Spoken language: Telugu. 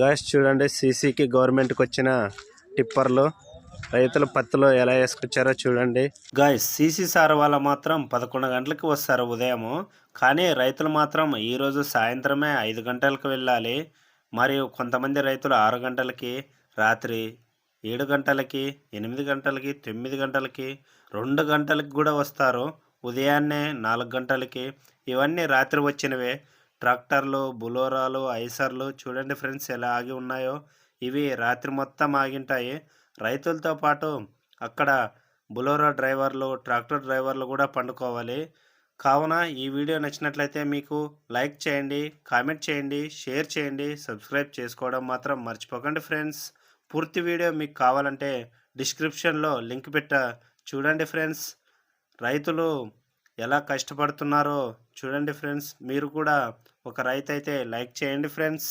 గాయస్ చూడండి సీసీకి గవర్నమెంట్కి వచ్చిన టిప్పర్లు రైతులు పత్తులు ఎలా వేసుకొచ్చారో చూడండి. గాయస్ సీసీ సార్ వాళ్ళ మాత్రం పదకొండు గంటలకు వస్తారు ఉదయము. కానీ రైతులు మాత్రం ఈరోజు సాయంత్రమే ఐదు గంటలకు వెళ్ళాలి. మరియు కొంతమంది రైతులు ఆరు గంటలకి రాత్రి ఏడు గంటలకి ఎనిమిది గంటలకి తొమ్మిది గంటలకి రెండు గంటలకి కూడా వస్తారు. ఉదయాన్నే నాలుగు గంటలకి. ఇవన్నీ రాత్రి వచ్చినవే. ట్రాక్టర్లు బులోరాలు ఐసర్లు చూడండి ఫ్రెండ్స్ ఎలా ఆగి ఉన్నాయో. ఇవి రాత్రి మొత్తం ఆగింటాయి. రైతులతో పాటు అక్కడ బులోరా డ్రైవర్లు ట్రాక్టర్ డ్రైవర్లు కూడా పండుకోవాలి. కావున ఈ వీడియో నచ్చినట్లయితే మీకు లైక్ చేయండి కామెంట్ చేయండి షేర్ చేయండి సబ్స్క్రైబ్ చేసుకోవడం మాత్రం మర్చిపోకండి ఫ్రెండ్స్. పూర్తి వీడియో మీకు కావాలంటే డిస్క్రిప్షన్లో లింక్ పెట్ట. చూడండి ఫ్రెండ్స్ రైతులు ఎలా కష్టపడుతున్నారో చూడండి ఫ్రెండ్స్. మీరు కూడా ఒక రైతు అయితే లైక్ చేయండి ఫ్రెండ్స్.